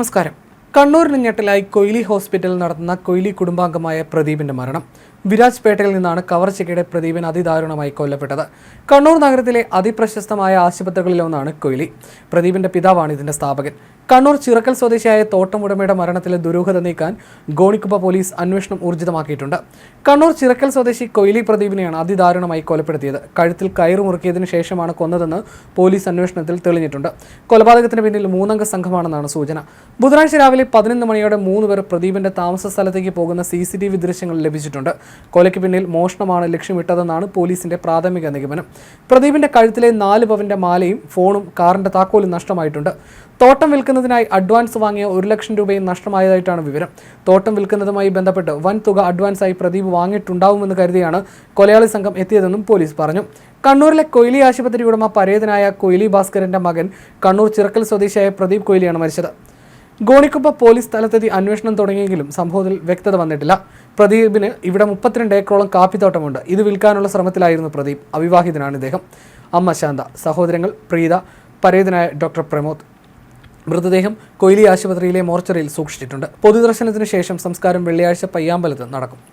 നമസ്കാരം. കണ്ണൂരിന് ഞെട്ടലായി കൊയിലി ഹോസ്പിറ്റലിൽ നടത്തുന്ന കൊയിലി കുടുംബാംഗമായ പ്രദീപിന്റെ മരണം. വിരാജ്പേട്ടയിൽ നിന്നാണ് കവർച്ചയ്ക്കിടെ പ്രദീപൻ അതിദാരുണമായി കൊല്ലപ്പെട്ടത്. കണ്ണൂർ നഗരത്തിലെ അതിപ്രശസ്തമായ ആശുപത്രികളിലൊന്നാണ് കൊയിലി. പ്രദീപിന്റെ പിതാവാണ് ഇതിന്റെ സ്ഥാപകൻ. കണ്ണൂർ ചിറക്കൽ സ്വദേശിയായ തോട്ടം തോട്ടമുടമയുടെ മരണത്തിലെ ദുരൂഹത നീക്കാൻ ഗോണിക്കുപ്പ പോലീസ് അന്വേഷണം ഊർജിതമാക്കിയിട്ടുണ്ട്. കണ്ണൂർ ചിറക്കൽ സ്വദേശി കൊയിലി പ്രദീപിനെയാണ് അതിദാരുണമായി കൊലപ്പെടുത്തിയത്. കഴുത്തിൽ കയറ് മുറുക്കിയതിനു ശേഷമാണ് കൊന്നതെന്ന് പോലീസ് അന്വേഷണത്തിൽ തെളിഞ്ഞിട്ടുണ്ട്. കൊലപാതകത്തിന് പിന്നിൽ മൂന്നംഗ സംഘമാണെന്നാണ് സൂചന. ബുധനാഴ്ച രാവിലെ പതിനൊന്ന് മണിയോടെ മൂന്ന് പേർ പ്രദീപിന്റെ താമസ സ്ഥലത്തേക്ക് പോകുന്ന സി സി ടി വി ദൃശ്യങ്ങൾ ലഭിച്ചിട്ടുണ്ട്. കൊലയ്ക്ക് പിന്നിൽ മോഷണമാണ് ലക്ഷ്യമിട്ടതെന്നാണ് പോലീസിന്റെ പ്രാഥമിക നിഗമനം. പ്രദീപിന്റെ കഴുത്തിലെ നാല് പവന്റെ മാലയും ഫോണും കാറിന്റെ താക്കോലും നഷ്ടമായിട്ടുണ്ട്. തോട്ടം വിൽക്കുന്നതിനായി അഡ്വാൻസ് വാങ്ങിയ ഒരു ലക്ഷം രൂപയും നഷ്ടമായതായിട്ടാണ് വിവരം. തോട്ടം വിൽക്കുന്നതുമായി ബന്ധപ്പെട്ട് വൻ തുക അഡ്വാൻസായി പ്രദീപ് വാങ്ങിയിട്ടുണ്ടാവുമെന്ന് കരുതിയാണ് കൊലയാളി സംഘം എത്തിയതെന്നും പോലീസ് പറഞ്ഞു. കണ്ണൂരിലെ കൊയിലി ആശുപത്രി ഉടമ പരേതനായ കൊയിലി ഭാസ്കരന്റെ മകൻ കണ്ണൂർ ചിറക്കൽ സ്വദേശിയായ പ്രദീപ് കൊയിലിയാണ് മരിച്ചത്. ഗോണിക്കുപ്പ പോലീസ് സ്ഥലത്തെത്തി അന്വേഷണം തുടങ്ങിയെങ്കിലും സംഭവത്തിൽ വ്യക്തത വന്നിട്ടില്ല. പ്രദീപിന് ഇവിടെ മുപ്പത്തിരണ്ട് ഏക്കറോളം കാപ്പിത്തോട്ടമുണ്ട്. ഇത് വിൽക്കാനുള്ള ശ്രമത്തിലായിരുന്നു പ്രദീപ്. അവിവാഹിതനാണ് ഇദ്ദേഹം. അമ്മ ശാന്ത സഹോദരങ്ങൾ പ്രീത പരേതനായ ഡോക്ടർ പ്രമോദ്. മൃതദേഹം കൊയിലി ആശുപത്രിയിലെ മോർച്ചറിയിൽ സൂക്ഷിച്ചിട്ടുണ്ട്. പൊതുദർശനത്തിന് ശേഷം സംസ്കാരം വെള്ളിയാഴ്ച പയ്യാമ്പലത്ത് നടക്കും.